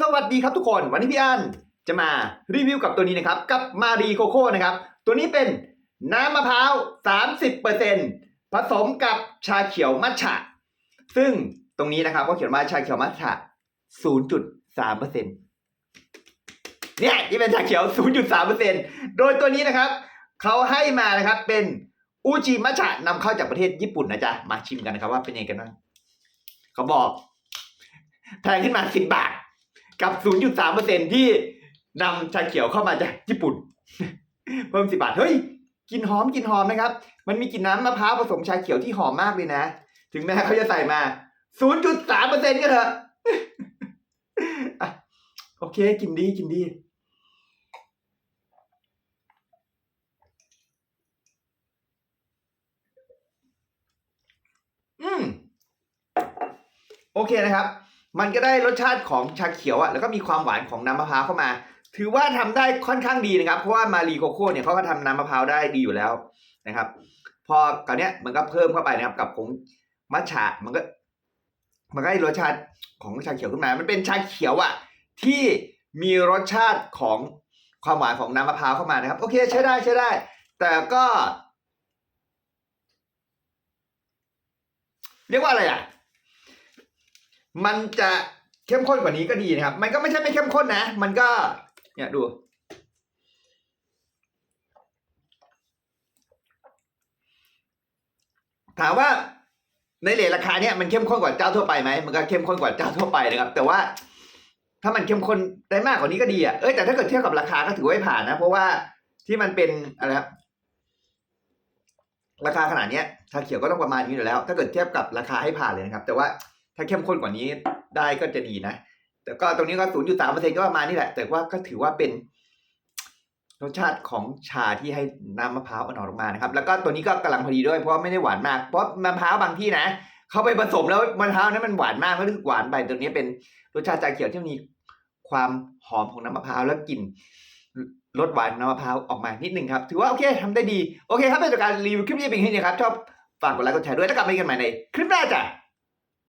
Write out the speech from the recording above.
สวัสดีครับทุกคน วันนี้พี่อันจะมารีวิวกับตัวนี้นะครับ กับมารีโคโค่นะครับ ตัวนี้เป็นน้ำมะพร้าว 30%ผสมกับชาเขียวมัทฉะ ซึ่งตรงนี้นะครับก็เขียนว่าชาเขียวมัทฉะ 0.3%เนี่ยที่เป็นชาเขียว 0.3%โดยตัวนี้นะครับ เขาให้มานะครับเป็นอูจิมัทฉะนำเข้าจากประเทศญี่ปุ่นนะจ๊ะ มาชิมกันนะครับว่าเป็นยังไงกันบ้างเขาบอกแพงขึ้นมา 10 บาท กับ 0.3%ที่นำชาเขียวเข้ามาจากญี่ปุ่น เพิ่ม10บาท เฮ้ยกลินหอมกลินหอมนะครับ มันมีกลิ่นน้ำมะพร้าวผสมชาเขียวที่หอมมากเลยนะ ถึงแม้เขาจะใส่มา 0.3%ก็เถอะโอเคกินดีกินดี อืม โอเคนะครับ มันก็ได้รสชาติของชาเขียวอะแล้วก็มีความหวานของน้ำมะพร้าวเข้ามา ถือว่าทำได้ค่อนข้างดีนะครับ เพราะว่ามารีโกโก้เนี่ยเขาก็ทำน้ำมะพร้าวได้ดีอยู่แล้วนะครับ พอคราวเนี้ยมันก็เพิ่มเข้าไปนะครับ กับผงมัทฉะมันก็ มันก็ได้รสชาติของชาเขียวขึ้นมา มันเป็นชาเขียวอะที่มีรสชาติของความหวานของน้ำมะพร้าวเข้ามานะครับ โอเคใช้ได้ใช้ได้ แต่ก็ เรียกว่าอะไรอะ มันจะเข้มข้นกว่านี้ก็ดีนะครับ มันก็ไม่ใช่ไม่เข้มข้นนะ มันก็ เนี่ยดู ถามว่าในเลทราคาเนี่ยมันเข้มข้นกว่าเจ้าทั่วไปไหมมันก็เข้มข้นกว่าเจ้าทั่วไปนะครับ แต่ว่าถ้ามันเข้มข้นได้มากกว่านี้ก็ดีอะเอ้ยแต่ถ้าเกิดเทียบกับราคาก็ถือว่าผ่านนะ เพราะว่าที่มันเป็นอะไรครับราคาขนาดเนี้ยชาเขียวก็ต้องประมาณนี้อยู่แล้ว ถ้าเกิดเทียบกับราคาให้ผ่านเลยนะครับ แต่ว่า ถ้าเข้มข้นกว่านี้ได้ก็จะดีนะ แต่ก็ตรงนี้ก็0.3%ก็ประมาณนี้แหละ แต่ว่าก็ถือว่าเป็นรสชาติของชาที่ให้น้ำมะพร้าวอ่อนออกมานะครับ แล้วก็ตัวนี้ก็กำลังพอดีด้วยเพราะว่าไม่ได้หวานมากเพราะมะพร้าวบางที่นะเขาไปผสมแล้วมะพร้าวนั้นมันหวานมากก็รู้สึกหวานไปตัวนี้เป็นรสชาติชาเขียวที่มีความหอมของน้ำมะพร้าวแล้วกลิ่นรสหวานน้ำมะพร้าวออกมานิดนึงครับ ถือว่าโอเคทำได้ดี โอเคครับเป็นการรีวิวคลิปนี้เป็นแค่นี้ครับ ชอบฝากกดไลค์กดแชร์ด้วยแล้วกลับมาเจอกันใหม่ในคลิปหน้าจ้ะ